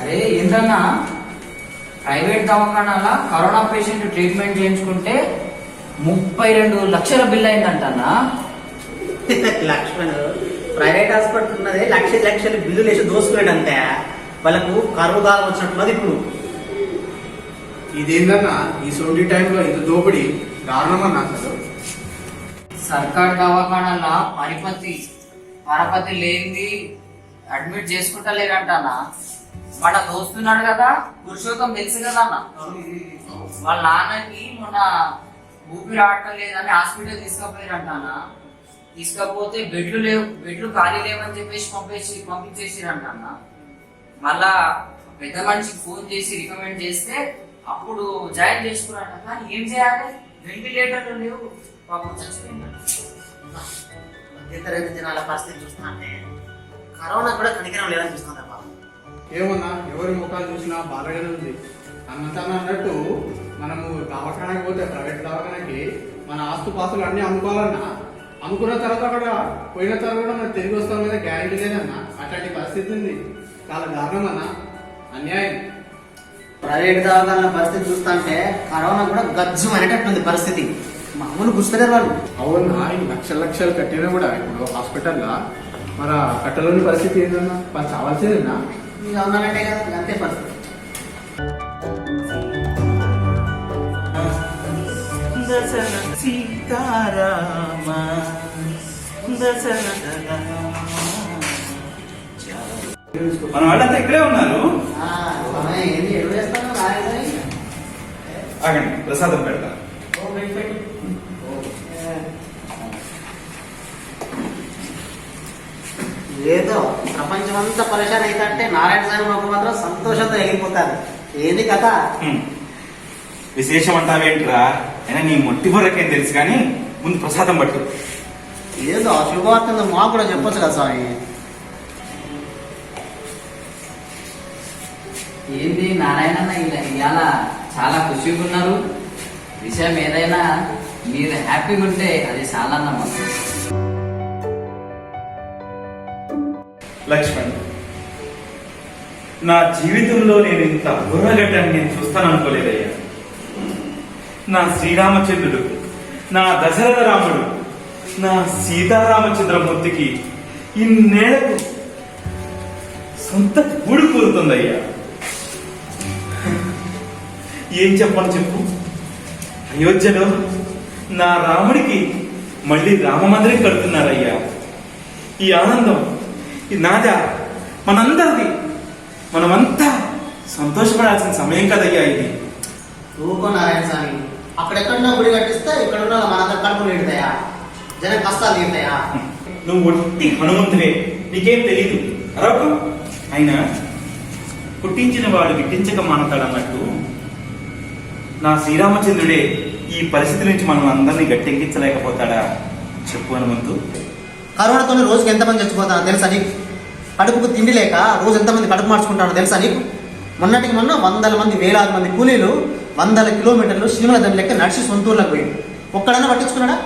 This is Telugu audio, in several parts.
అరే ఏంటన్నా ప్రైవేట్ దవాఖానాల కరోనా పేషెంట్ ట్రీట్మెంట్ చేయించుకుంటే ముప్పై రెండు లక్షల బిల్ అయిందంటన్నా? లక్ష్మణ్ ప్రైవేట్ హాస్పిటల్ ఉన్నది లక్ష లక్షలు బిల్లులు వేసి దోసుకున్నాడు అంతే వాళ్ళకు కరువు కాలం వచ్చినట్టున్నది ఇప్పుడు. ఇదేందన్నా? ఈ సొంటి టైంలో ఇంత దోపిడి దారుణమన్నా అసలు? సర్కార్ దవాఖానాల పరిపతి పరపతి లేనిది అడ్మిట్ చేసుకుంటలేరంటన్నా. మన దోస్తున్నాడు కదా పురుషోత్తం తెలుసు కదా అన్న. వాళ్ళ నాన్నకి మొన్న ఊపిరి ఆడటం లేదని హాస్పిటల్ తీసుకుపోయారంటానా తీసుకపోతే బెడ్లు లేవు బెడ్లు ఖాళీ లేవని చెప్పేసి పంపేసి పంపించేసిరంటన్నా. మళ్ళా పెద్ద మనిషికి ఫోన్ చేసి రికమెండ్ చేస్తే అప్పుడు జాయిన్ చేసుకున్నాడు కానీ ఏం చేయాలి? వెంటిలేటర్లు లేవు. పాపం చచ్చిపోయింది మధ్యతరగతి జనాల పరిస్థితి చూస్తుంటే కరోనా కూడా కనికరం లేదనిపిస్తుంది అబ్బా. ఏమన్నా ఎవరి ముఖాలు చూసినా బాధగానే ఉంది. అన్నంతన అన్నట్టు మనము దవాఖానకి పోతే ప్రైవేట్ దవాఖానకి మన ఆస్తు పాస్తులు అన్ని అమ్ముకోవాలన్నా అమ్ముకున్న తర్వాత కూడా పోయిన తర్వాత కూడా మనం తిరిగి వస్తాం మీద గ్యారెంటీ లేదన్నా అట్లాంటి పరిస్థితి ఉంది. చాలా దారుణం అన్నా. అన్యాయం. ప్రైవేట్ దవాఖాన పరిస్థితి చూస్తుంటే కరోనా కూడా గజ్జు అనేటట్టుంది పరిస్థితి. మామూలు గుస్తలేరు వాళ్ళు. అవునా? ఈ లక్షల లక్షలు కట్టినా కూడా ఇప్పుడు హాస్పిటల్లో? మన కట్టలోని పరిస్థితి ఏంటన్నా వాళ్ళు చావాల్సిందేనా? ఇంకా కదా అంతే పరిస్థితి. సీతారామ మన వాళ్ళంతా ఇక్కడే ఉన్నారు. ఆగండి ప్రసాదం పెడతా ఓ పెట్టి పెట్టు ఏదో ప్రపంచం అంతా పరిశాన్ అయితే నారాయణ స్వామి మాకు మాత్రం సంతోషంతో ఎగిరిపోతారు. ఏంది కథ. విశేషం అంటావేంట్రా అయినా నీ మొట్టి బొర్రకేం తెలుసు కానీ ముందు ప్రసాదం పట్టు. ఏదో శుభవార్త మాకు కూడా చెప్పొచ్చు కదా స్వామి. ఏంది నారాయణ ఇలా ఇవాళ చాలా ఖుషిగా ఉన్నారు? విషయం ఏదైనా మీరు హ్యాపీగా ఉంటే అది చాలా నమ్మకం. లక్ష్మణ్ నా జీవితంలో నేను ఇంత బుర్రగడ్డని నేను చూస్తాను అనుకోలేదయ్యా నా శ్రీరామచంద్రుడు నా దశరథ రాముడు నా సీతారామచంద్రమూర్తికి ఇన్నేళ్ళకు సొంత గూడు కూరుతుందయ్యా. ఏం చెప్పను చెప్పు? అయోధ్యలో నా రాముడికి మళ్ళీ రామ మందిరం కడుతున్నారయ్యా. ఈ ఆనందం ఈ నాద మనందరిది. మనమంతా సంతోషపడాల్సిన సమయం కదయ్యా ఇది. ఊకో నారాయణ స్వామి అక్కడెక్కడో గుడి కట్టిస్తే ఇక్కడ ఉన్న మనందరం కడుపులు నిండుతాయా జనం కష్టాలు తీరుతాయా? నువ్వు ఒట్టి హనుమంతువే నీకేం తెలియదు అరవకు. అయినా పుట్టించిన వాడు గిట్టించక మానతాడన్నట్టు నా శ్రీరామచంద్రుడే ఈ పరిస్థితి నుంచి మనం అందరినీ గట్టెక్కించలేకపోతాడా? చెప్పు హనుమంతు. కరోనాతో రోజుకి ఎంతమంది చచ్చిపోతానో తెలుసా నీకు? కడుపుకు తిండి లేక రోజు ఎంతమంది కడుపు మార్చుకుంటానో తెలుసా నీకు? మొన్నటికి మొన్న వందల మంది వేలాది మంది కూలీలు వందల కిలోమీటర్లు శ్రీమల దండ లెక్క నడిచి సొంతూరులకు పోయింది ఒక్కడన్నా పట్టించుకున్నాడా?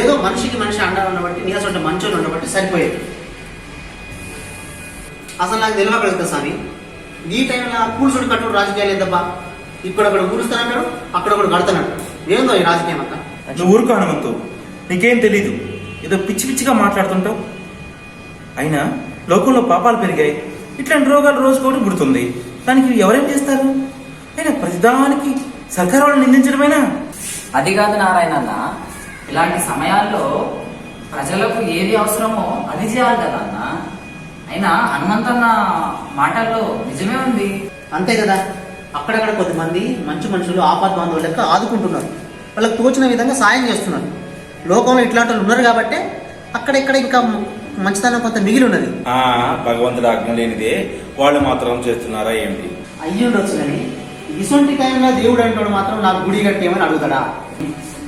ఏదో మనిషికి మనిషి అండ ఉండబట్టి నీరసంటే మంచోళ్ళు ఉండబట్టి సరిపోయేది. అసలు నాకు తెలియకలేదు స్వామి. ఈ టైంలో కూల్చుడు కట్టుడు రాజకీయాలు ఏందబ్బా ఇక్కడ ఒకడు కూలుస్తానంటాడు అక్కడ ఒకడు కడతానంటాడు. ఏందో ఈ రాజకీయం అంతా? నువ్వు ఊరుకో హనుమంతు. నీకేం తెలీదు. ఏదో పిచ్చి పిచ్చిగా మాట్లాడుతుంటావు. అయినా లోకంలో పాపాలు పెరిగాయి. ఇట్లాంటి రోగాలు రోజుకోటి పుడుతుంది. దానికి ఎవరేం చేస్తారు? అయినా ప్రతిదానికి సర్కారు వాళ్ళని నిందించడమేనా? అది కాదు నారాయణ అన్న. ఇలాంటి సమయాల్లో ప్రజలకు ఏది అవసరమో అది చేయాలి కదా అన్న. అయినా హనుమంతన్న మాటల్లో నిజమే ఉంది. అంతే కదా. అక్కడక్కడ కొద్దిమంది మంచి మనుషులు ఆపద్ బాంధవులు లెక్క ఆదుకుంటున్నారు. వాళ్ళకి తోచిన విధంగా సాయం చేస్తున్నారు. లోకంలో ఇట్లాంటి వాళ్ళు ఉన్నారు కాబట్టి అక్కడెక్కడ ఇంకా మంచితనం కొంత మిగిలి ఉన్నది భగవంతుడు ఆజ్ఞ లేనిదే వాళ్ళు మాత్రం చేస్తున్నారా ఏమిటి అయ్యి ఉండొచ్చు కానీ ఇటువంటి టైంలో దేవుడు అంటాడు మాత్రం నాకు గుడి కట్టేమని అడుగుతాడా?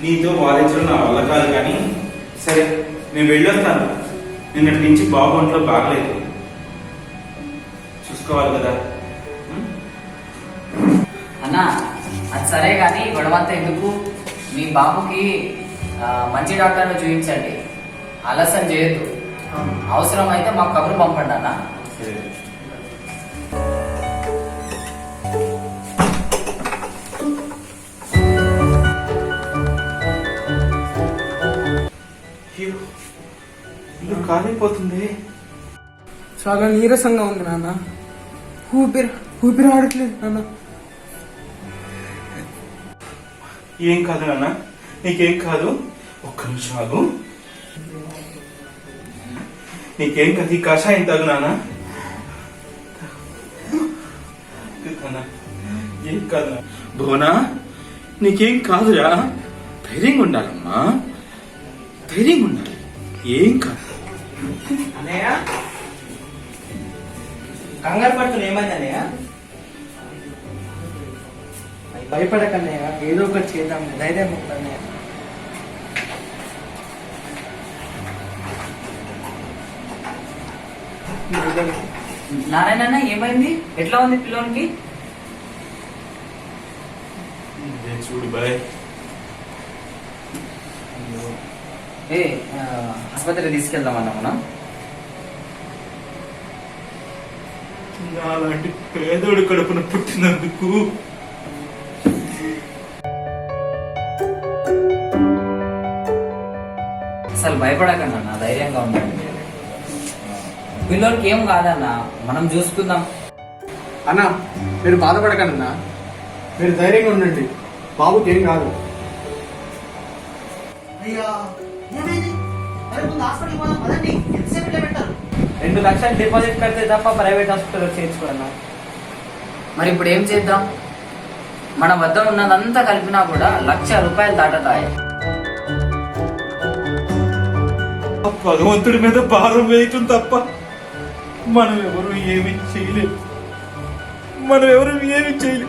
నీతో వాదించడం నా వల్ల కాదు కానీ సరే నేను వెళ్ళొస్తాను. నిన్నటి నుంచి బాబు ఒంట్లో బాగలేదు. చూసుకోవాలి కదా? అన్న అది సరే కానీ గొడవంతా ఎందుకు? మీ బాబుకి మంచి డాక్టర్ను చూపించండి ఆలస్యం చేయొద్దు. అవసరం అయితే మాకు కబురు పంపండి అన్న. ఇల్లు కాలిపోతుంది. చాలా నీరసంగా ఉంది నాన్న. ఊపిరి ఊపిరి ఆడట్లేదు నాన్న. ఏం కాదు నాన్న. నీకేం కాదు? ఒక్క నిమిషం ఆగు. నీకేం కాదు? ఈ కషాయం తగు నాన్న. ఏం కాదు భువనా నీకేం కాదురా. ధైర్యంగా ఉండాలమ్మా. ధైర్యంగా ఉండాలి. ఏం కాదు. అన్నయ్య? కంగారు పడుతున్నా ఏమైంది అన్నయ్య? భయపడకన్నయ్య. ఏదో ఒకటి చేద్దాం. ధైర్యం నారాయణ ఏమైంది? ఎట్లా ఉంది పిల్లోనికి? చూడు బాయ్. ఏ ఆసుపత్రికి తీసుకెళ్దామన్నా మనం నాలాంటి పేదోడు కడుపున పుట్టినందుకు. అసలు భయపడకండి అన్న ధైర్యంగా ఉండండి. పిల్లోనికి ఏం కాదన్న? మనం చూసుకుందాం. అన్న మీరు బాధపడకండి మీరు ధైర్యంగా ఉండండి. బాబుకి ఏం కాదు. రెండు లక్షలు డిపాజిట్ కడితే తప్ప ప్రైవేట్ హాస్పిటల్ చేర్చుకోవాలన్నా మరి ఇప్పుడు ఏం చేద్దాం? మన వద్ద ఉన్నదంతా కలిపినా కూడా లక్ష రూపాయలు దాటతాయి. భగవంతుడి మీద భారం వేయటం తప్ప మనం ఎవరు ఏమి చేయలేం. మనం ఎవరు ఏమి చేయలేం.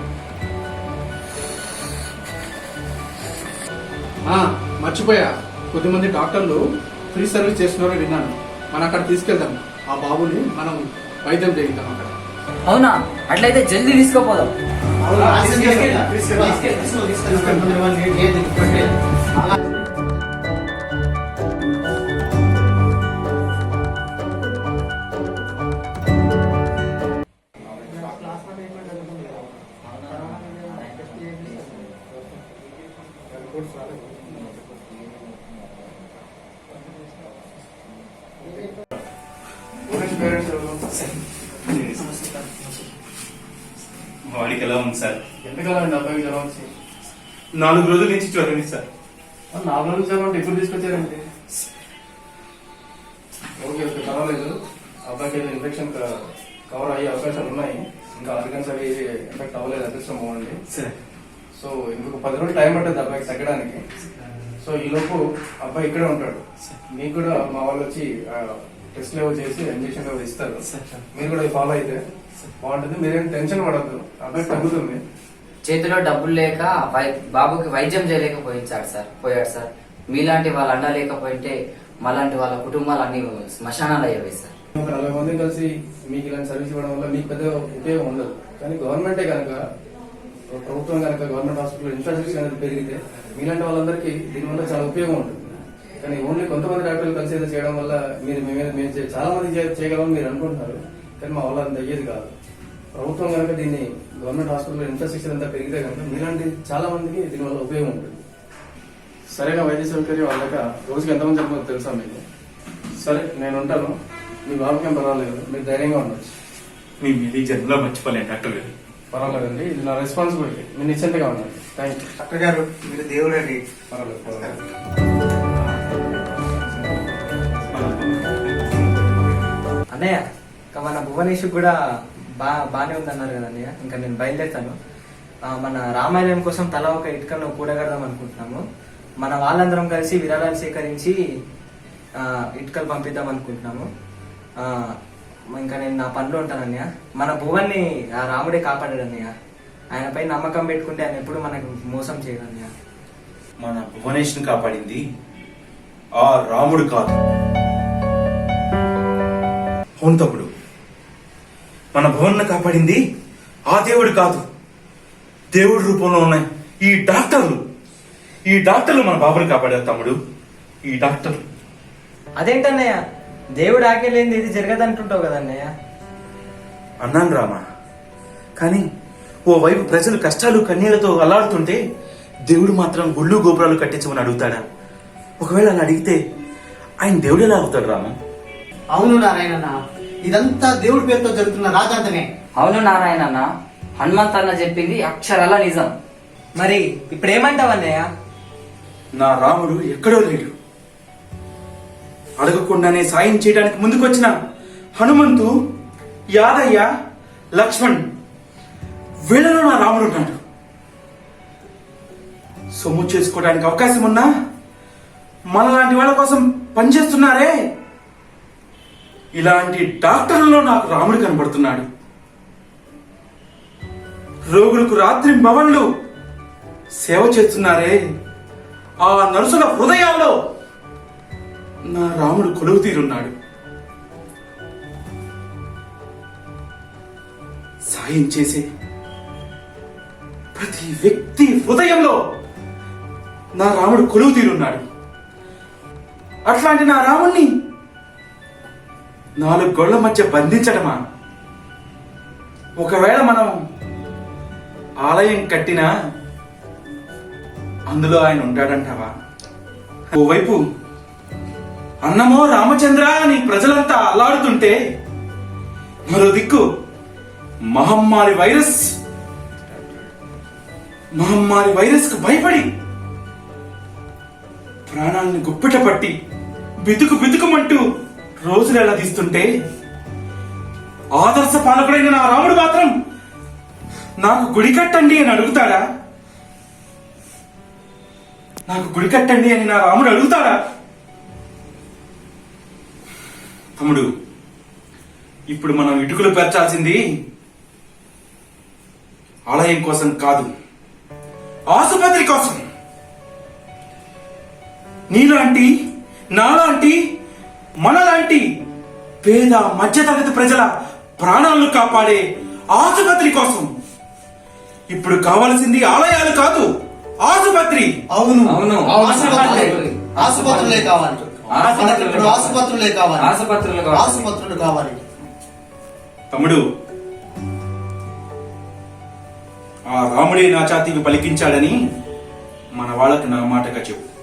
ఆ, మర్చిపోయా. కొద్దిమంది డాక్టర్లు ఫ్రీ సర్వీస్ చేస్తున్నారని విన్నాను. మనం అక్కడ తీసుకెళ్దాం. ఆ బాబుని మనం వైద్యం చేయిద్దాం అక్కడ. అవునా? అట్లయితే జల్దీ తీసుకోపోదాం. తీసుకెళ్ళి, వాడికి ఎలా ఉంది సార్? ఎంతకాలం అబ్బాయి జ్వరం వచ్చి నాలుగు రోజుల నుంచి జ్వరం ఉంది సార్. నాలుగు రోజులు జ్వరం అంటే ఎప్పుడు తీసుకొచ్చారండి? ఓకే ఓకే పర్వాలేదు. అబ్బాయికి ఇన్ఫెక్షన్ కవర్ అయ్యే అవకాశాలు ఉన్నాయి. ఇంకా ఆర్గన్స్ అవి ఎఫెక్ట్ అవ్వలేదు. అదృష్టం బాగుంది. సార్. సో ఇంకొక పది రోజులు టైం పడుతుంది అబ్బాయికి తగ్గడానికి. సో ఈ లోపు అబ్బాయి ఇక్కడే ఉంటాడు. మీకు కూడా మా వాళ్ళు వచ్చి టెస్ట్ లేవో చేసి ఇంజక్షన్ లేవో ఇస్తారు. మీరు కూడా ఫాలో అయితే బాగుంటుంది. మీరేం టెన్షన్ పడద్దు. అబ్బాయి తగ్గుతుంది. చేతిలో డబ్బులు లేక వై- బాబుకి వైద్యం చేయలేకపోయించాడు సార్ పోయాడు సార్. మీలాంటి వాళ్ళు అండలేకపోయింటే మాలాంటి వాళ్ళ కుటుంబాలు అన్ని శ్మశానాలు అయ్యేవి సార్. నలభై మంది కలిసి మీకు ఇలాంటి సర్వీస్ ఇవ్వడం వల్ల మీకు పెద్ద ఉపయోగం ఉండదు. కానీ గవర్నమెంటే కనుక ప్రభుత్వం కనుక గవర్నమెంట్ హాస్పిటల్ ఇన్ఫ్రాస్ట్రక్చర్ అనేది పెరిగితే మీలాంటి వాళ్ళందరికీ దీనివల్ల చాలా ఉపయోగం ఉంటుంది. కానీ ఓన్లీ కొంతమంది డాక్టర్లు కలిసి ఏదో చేయడం వల్ల మీరు మేము చాలా మంది చేయగలం మీరు అనుకుంటున్నారు. కానీ మా వల్ల అంత అయ్యేది కాదు. ప్రభుత్వం కనుక దీన్ని గవర్నమెంట్ హాస్పిటల్ ఇన్ఫ్రాస్ట్రక్చర్ అంతా పెరిగితే కనుక మీలాంటి చాలా మందికి దీనివల్ల ఉపయోగం ఉంటుంది. సరైన వైద్య సౌకర్యం వాళ్ళక రోజుకి ఎంతమంది సరిపోతుందో తెలుసా మీకు? సరే నేను ఉంటాను. మీ బాబుకి పర్వాలేదు. మీరు ధైర్యంగా ఉండొచ్చు. మీ మీద జన్మలో మర్చిపోలేను డాక్టర్ గారు. పర్వాలేదండి. ఇది నా రెస్పాన్సిబిలిటీ మీరు నిశ్చింతగా ఉండండి. థ్యాంక్ యూ డాక్టర్ గారు మీరు దేవుడండి. పర్వాలేదు పర్వాలేదు. అన్నయ్య ఇంకా మన భువనేశ్వర్ కూడా బా బాగానే ఉందన్నారు కదా అన్నయ్య. ఇంకా నేను బయలుదేరుతాను. ఆ, మన రామాయణం కోసం తల ఒక ఇటుకను కూడగడదాం అనుకుంటున్నాము. మన వాళ్ళందరం కలిసి విరాళాలు సేకరించి ఆ, ఇటుకలు పంపిద్దాం అనుకుంటున్నాము. ఆ, ఇంకా నేను నా పనిలో ఉంటాను అన్నయ్య. మన భువన్ని ఆ రాముడే కాపాడాడు అన్నయ్య. ఆయనపై నమ్మకం పెట్టుకుంటే ఆయన ఎప్పుడు మనకు మోసం చేయడు అన్నయ్య. మన భువనేష్ని కాపాడింది ఆ రాముడు కాదు. అవును తమ్ముడు. మన భువన్ను కాపాడింది ఆ దేవుడు కాదు. దేవుడి రూపంలో ఉన్నాయి ఈ డాక్టర్లు. ఈ డాక్టర్లు మన బాబుని కాపాడారు తమ్ముడు. ఈ డాక్టర్లు. అదేంటన్నయ్య? దేవుడు ఆకేలేంది ఇది జరగదంటుంటావు కదా అన్నయ్య అన్నాను రామా. కానీ ఓ వైపు ప్రజలు కష్టాలు కన్నీళ్ళతో అల్లాడుతుంటే దేవుడు మాత్రం గుళ్ళు గోపురాలు కట్టించమని అడుగుతాడా? ఒకవేళ అలా అడిగితే ఆయన దేవుడు ఎలా అవుతాడు రామా? అవును నారాయణ ఇదంతా దేవుడి పేరుతో జరుగుతున్న రాజాంతమే. అవును నారాయణన్న. హనుమంత్ అన్న చెప్పింది అక్షరాల నిజం. మరి ఇప్పుడు ఏమంటావు అన్నయ్య నా రాముడు ఎక్కడో లేడు. అడగకుండానే సాయం చేయడానికి ముందుకొచ్చిన హనుమంతు యాదయ్య లక్ష్మణ్ వీళ్ళలో నా రాముడు ఉన్నాడు. సొమ్ము చేసుకోవడానికి అవకాశం ఉన్నా మనలాంటి వాళ్ళ కోసం పనిచేస్తున్నారే? ఇలాంటి డాక్టర్లలో నాకు రాముడు కనబడుతున్నాడు. రోగులకు రాత్రి మవన్లు సేవ చేస్తున్నారే? ఆ నర్సుల హృదయాల్లో నా రాముడు కొలువు తీరున్నాడు. సాయం చేసే ప్రతి వ్యక్తి హృదయంలో నా రాముడు కొలువు తీరున్నాడు. అట్లాంటి నా రాముణ్ణి నాలుగు గోళ్ళ మధ్య బంధించడమా? ఒకవేళ మనం ఆలయం కట్టినా అందులో ఆయన ఉంటాడంటావా? ఓవైపు అన్నమో రామచంద్ర అని ప్రజలంతా అల్లాడుతుంటే మరో దిక్కు మహమ్మారి వైరస్ మహమ్మారి వైరస్కు భయపడి ప్రాణాలను గుప్పిట పట్టి బితుకు బితుకుమంటూ రోజులు ఎలా తీస్తుంటే ఆదర్శ పాలకుడైన నా రాముడు మాత్రం నాకు గుడి కట్టండి అని అడుగుతాడా? నాకు గుడి కట్టండి అని నా రాముడు అడుగుతాడా? తమ్ముడు ఇప్పుడు మనం ఇటుకలు పేర్చాల్సింది ఆలయం కోసం కాదు ఆసుపత్రి కోసం. నీలాంటి నాలాంటి మనలాంటి పేద మధ్యతరగతి ప్రజల ప్రాణాలను కాపాడే ఆసుపత్రి కోసం. ఇప్పుడు కావాల్సింది ఆలయాలు కాదు ఆసుపత్రి. అవును. అవును. ఆసుపత్రులే ఆసుపత్రులే కావాలి. ఇప్పుడు ఆసుపత్రులే కావాలి. ఆసుపత్రులు కావాలి. ఆసుపత్రులు కావాలి. తమ్ముడు ఆ రాముడే నా ఛాతీకి పలికించాడని మన వాళ్ళకి నా మాటగా చెప్పు.